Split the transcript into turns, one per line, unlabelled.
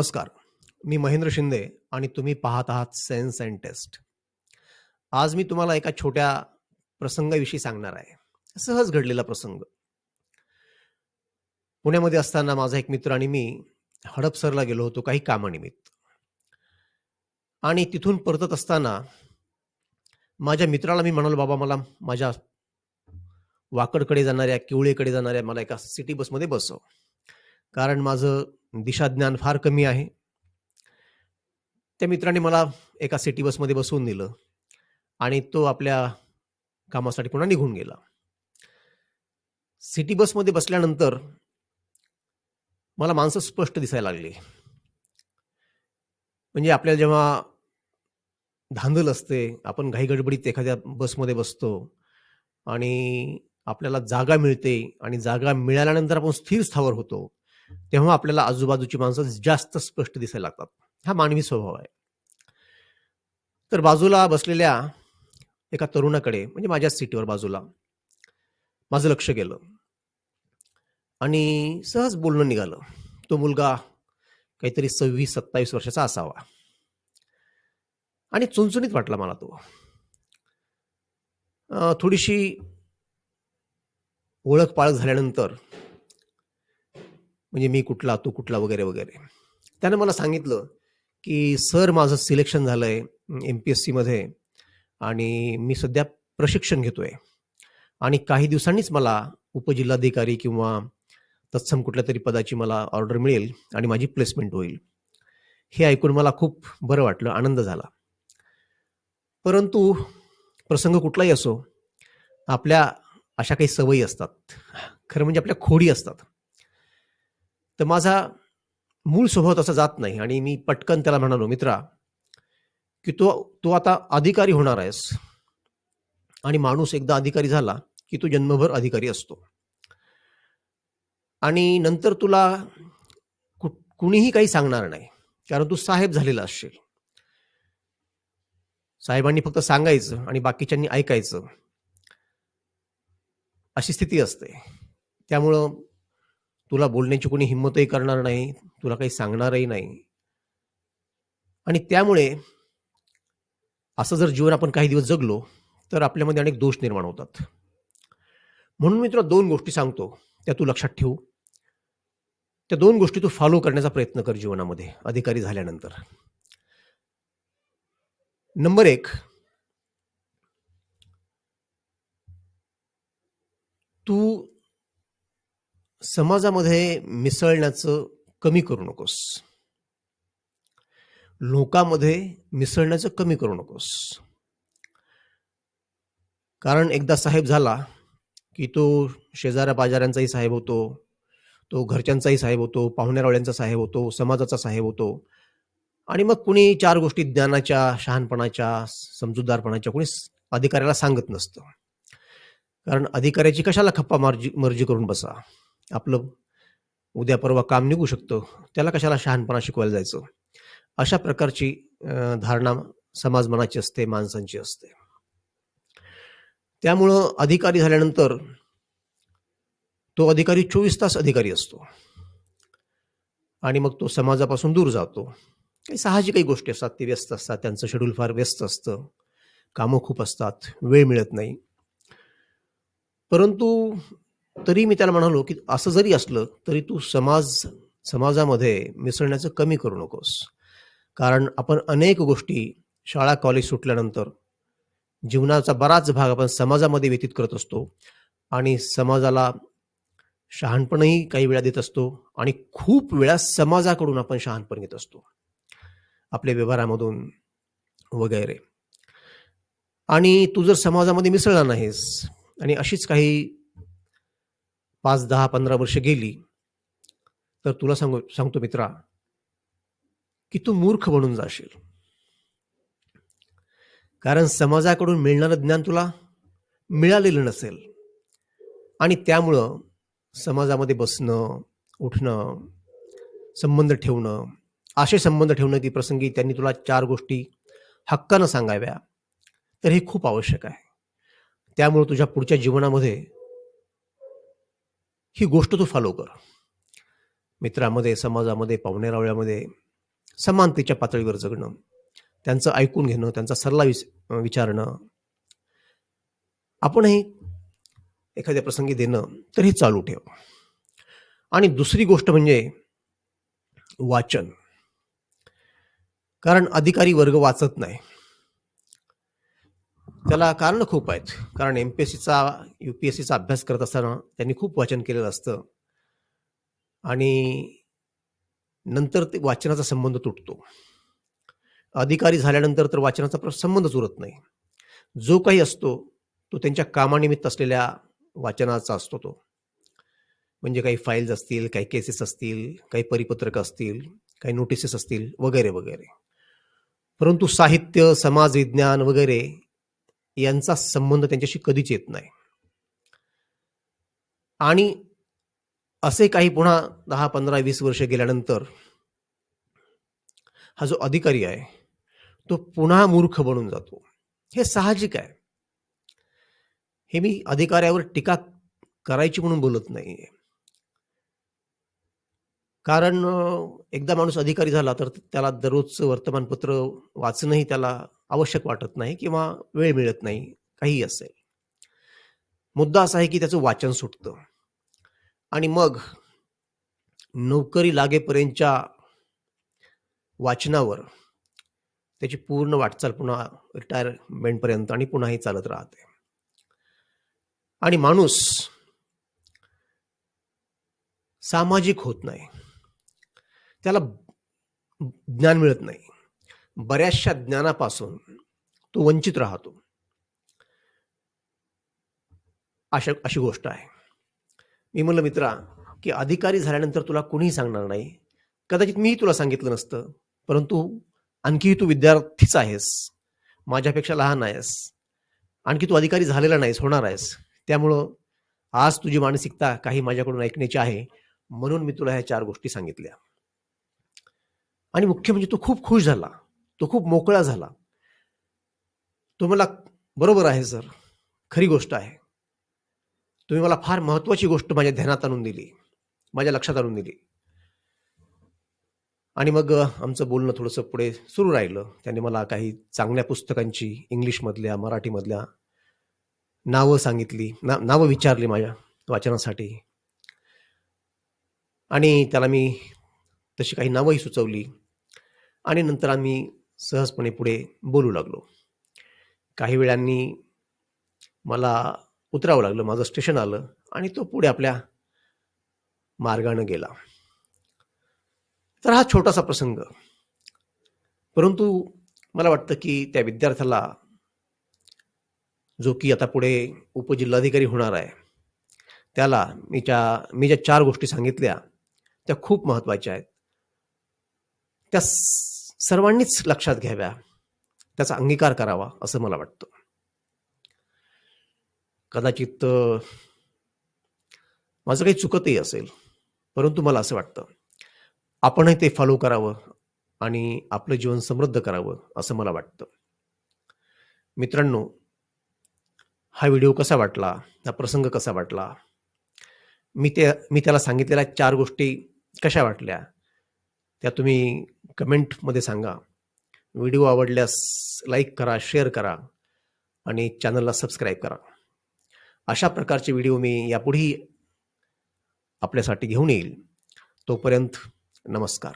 नमस्कार. मी महेंद्र शिंदे आणि तुम्ही पाहत आहात सेन्स अँड टेस्ट आज मी तुम्हाला एका छोट्या प्रसंगाविषयी सांगणार आहे. सहज घडलेला प्रसंग. पुण्यामध्ये असताना माझा एक मित्र आणि मी हडपसरला गेलो होतो काही कामानिमित्त. आणि तिथून परतत असताना माझ्या मित्राला मी म्हणालो बाबा मला माझ्या वाकडकडे जाणाऱ्या किवळेकडे जाणाऱ्या मला एका सिटी बसमध्ये बसव. कारण माझं दिशाज्ञान फार कमी आहे. त्या मित्राने मला एका सिटी बसमध्ये बसवून दिलं आणि तो आपल्या कामासाठी पुन्हा निघून गेला. सिटी बसमध्ये बसल्यानंतर मला माणसं स्पष्ट दिसायला लागली. म्हणजे आपल्याला जेव्हा धांदल असते आपण घाईगडबडीत एखाद्या बसमध्ये बसतो आणि आपल्याला जागा मिळते आणि जागा मिळाल्यानंतर आपण स्थिर स्थावर होतो तेव्हा आपल्याला आजूबाजूची माणसं जास्त स्पष्ट दिसायला लागतात. हा मानवी स्वभाव आहे. तर बाजूला बसलेल्या एका तरुणाकडे म्हणजे माझ्याच सिटीवर बाजूला माझं लक्ष गेलं. आणि सहज बोलणं निघालं. तो मुलगा काहीतरी सव्वीस सत्तावीस वर्षाचा असावा. आणि चुणचुणीत वाटला मला तो. थोडीशी ओळख पाळख झाल्यानंतर म्हणजे मी कुठला तू कुठला वगैरे वगैरे. त्यानं मला सांगितलं की सर माझं सिलेक्शन झालं आहे एम पी एस सीमध्ये आणि मी सध्या प्रशिक्षण घेतो आहे आणि काही दिवसांनीच मला उपजिल्हाधिकारी किंवा तत्सम कुठल्या तरी पदाची मला ऑर्डर मिळेल आणि माझी प्लेसमेंट होईल. हे ऐकून मला खूप बरं वाटलं आनंद झाला. परंतु प्रसंग कुठलाही असो आपल्या अशा काही सवयी असतात. खरं म्हणजे आपल्या खोडी असतात. तर माझा मूळ स्वभाव तसा जात नाही आणि मी पटकन त्याला म्हणालो मित्रा की तो तू आता अधिकारी होणार आहेस आणि माणूस एकदा अधिकारी झाला की तो जन्मभर अधिकारी असतो. आणि नंतर तुला कु- कुणीही काही सांगणार नाही कारण तू साहेब झालेला असशील. साहेबांनी फक्त सांगायचं आणि बाकीच्यांनी ऐकायचं. अशी स्थिती असते. त्यामुळं तुला बोलण्याची कोणी हिंमतही करणार नाही तुला काही सांगणारही नाही. आणि त्यामुळे असं जर जीवन आपण काही दिवस जगलो तर आपल्यामध्ये अनेक दोष निर्माण होतात. म्हणून मी तुला दोन गोष्टी सांगतो त्या तू लक्षात ठेवू. त्या दोन गोष्टी तू फॉलो करण्याचा प्रयत्न कर जीवनामध्ये अधिकारी झाल्यानंतर. नंबर एक तू समाजामध्ये मिसळण्याचं कमी करू नकोस. लोकांमध्ये मिसळण्याचं कमी करू नकोस. कारण एकदा साहेब झाला की तो शेजाऱ्या पाजाऱ्यांचाही साहेब होतो तो घरच्यांचाही साहेब होतो पाहुण्यारावळ्यांचा साहेब होतो समाजाचा साहेब होतो. आणि मग कुणी चार गोष्टी ज्ञानाच्या शहाणपणाच्या समजूतदारपणाच्या कुणी अधिकाऱ्याला सांगत नसतं. कारण अधिकाऱ्याची कशाला खप्पा मार्जी मर्जी करून बसा? आपलं उद्या परवा काम निघू शकतं. त्याला कशाला शहाणपणा शिकवायला जायचं? अशा प्रकारची धारणा समाज मनाची असते माणसांची असते. त्यामुळं अधिकारी झाल्यानंतर तो अधिकारी चोवीस तास अधिकारी असतो. आणि मग तो समाजापासून दूर जातो. काही साहजिक काही गोष्टी असतात ते व्यस्त असतात त्यांचं शेड्यूल फार व्यस्त असतं. कामं खूप असतात वेळ मिळत नाही. परंतु तरी मी त्याला म्हणालो की असं जरी असलं तरी तू समाज समाजामध्ये मिसळण्याचं कमी करू नकोस. कारण आपण अनेक गोष्टी शाळा कॉलेज सुटल्यानंतर जीवनाचा बराच भाग आपण समाजामध्ये व्यतीत करत असतो आणि समाजाला शहाणपणही काही वेळा देत असतो आणि खूप वेळा समाजाकडून आपण शहाणपण घेत असतो. आपल्या व्यवहारामधून वगैरे. आणि तू जर समाजामध्ये मिसळला नाहीस आणि अशीच काही पाच दहा पंधरा वर्ष गेली तर तुला सांगू सांगतो मित्रा की तू मूर्ख बनून जाशील. कारण समाजाकडून मिळणारं ज्ञान तुला मिळालेलं नसेल. आणि त्यामुळं समाजामध्ये बसणं उठणं संबंध ठेवणं असे संबंध ठेवणं की प्रसंगी त्यांनी तुला चार गोष्टी हक्कानं सांगाव्या तर हे खूप आवश्यक आहे. त्यामुळे तुझ्या पुढच्या जीवनामध्ये ही गोष्ट तू फॉलो कर. मित्रामध्ये समाजामध्ये पाहुणेरावळ्यामध्ये समानतेच्या पातळीवर जगणं त्यांचं ऐकून घेणं त्यांचा सल्ला विच विचारणं आपणही एखाद्या प्रसंगी देणं तर हे चालू ठेव. आणि दुसरी गोष्ट म्हणजे वाचन. कारण अधिकारी वर्ग वाचत नाही. त्याला कारण खूप आहेत. कारण एम पी एस सीचा यू पी एस सीचा अभ्यास करत असताना त्यांनी खूप वाचन केलेलं असतं. आणि नंतर ते वाचनाचा संबंध तुटतो. अधिकारी झाल्यानंतर तर वाचनाचा संबंधच उरत नाही. जो काही असतो तो त्यांच्या कामानिमित्त असलेल्या वाचनाचा असतो तो. म्हणजे काही फाईल्स असतील काही केसेस असतील काही परिपत्रक असतील काही नोटिसेस असतील वगैरे वगैरे. परंतु साहित्य समाज विज्ञान वगैरे यांचा संबंध त्यांच्याशी कधीच येत नाही. आणि असे काही पुन्हा दहा पंधरा वीस वर्ष गेल्यानंतर हा जो अधिकारी आहे तो पुन्हा मूर्ख बनून जातो. हे साहजिक आहे. हे मी अधिकाऱ्यावर टीका करायची म्हणून बोलत नाही कारण एकदा माणूस अधिकारी झाला तर त्याला दररोजचं वर्तमानपत्र वाचणंही त्याला आवश्यक वाटत नाही किंवा वेळ मिळत नाही काही असेल. मुद्दा असा आहे की त्याचं वाचन सुटतं. आणि मग नोकरी लागेपर्यंतच्या वाचनावर त्याची पूर्ण वाटचाल पुन्हा रिटायरमेंटपर्यंत आणि पुन्हाही चालत राहते. आणि माणूस सामाजिक होत नाही. त्याला ज्ञान मिळत नाही. बऱ्याचशा ज्ञानापासून तो वंचित राहतो. अशा अशी गोष्ट आहे. मी म्हणलं मित्रा की अधिकारी झाल्यानंतर तुला कुणीही सांगणार नाही. कदाचित मीही तुला सांगितलं नसतं परंतु आणखीही तू विद्यार्थीच आहेस. माझ्यापेक्षा लहान आहेस. आणखी तू अधिकारी झालेला नाहीस होणार आहेस. त्यामुळं आज तुझी मानसिकता काही माझ्याकडून ऐकण्याची आहे म्हणून मी तुला ह्या चार गोष्टी सांगितल्या. आणि मुख्य म्हणजे तो खूप खुश झाला. तो खूप मोकळा झाला. तो मला बरोबर आहे सर. खरी गोष्ट आहे. तुम्ही मला फार महत्वाची गोष्ट माझ्या ध्यानात आणून दिली. माझ्या लक्षात आणून दिली. आणि मग आमचं बोलणं थोडंसं पुढे सुरू राहिलं. त्याने मला काही चांगल्या पुस्तकांची इंग्लिशमधल्या मराठीमधल्या नावं सांगितली. ना नावं विचारली माझ्या वाचनासाठी. आणि त्याला मी तशी काही नावंही सुचवली. आणि नंतर आम्ही सहजपणे पुढे बोलू लागलो. काही वेळांनी मला उतरावं लागलं माझं स्टेशन आलं आणि तो पुढे आपल्या मार्गानं गेला. तर हा छोटासा प्रसंग. परंतु मला वाटतं की त्या विद्यार्थ्याला जो की आता पुढे उपजिल्हाधिकारी होणार आहे त्याला मी ज्या मी ज्या चार गोष्टी सांगितल्या त्या खूप महत्त्वाच्या आहेत. त्या सर्वांनीच लक्षात घ्याव्या. त्याचा अंगीकार करावा असं मला वाटतं. कदाचित माझं काही चुकतही असेल परंतु मला असं वाटतं. आपणही ते फॉलो करावं आणि आपलं जीवन समृद्ध करावं असं मला वाटतं. मित्रांनो हा व्हिडिओ कसा वाटला? हा प्रसंग कसा वाटला? मी ते मी त्याला सांगितलेल्या चार गोष्टी कशा वाटल्या? त्या तुम्ही कमेंटमध्ये सांगा. व्हिडिओ आवडल्यास लाईक करा शेअर करा आणि चॅनलला सबस्क्राईब करा. अशा प्रकारचे व्हिडिओ मी यापुढेही आपल्यासाठी घेऊन येईल. तोपर्यंत नमस्कार.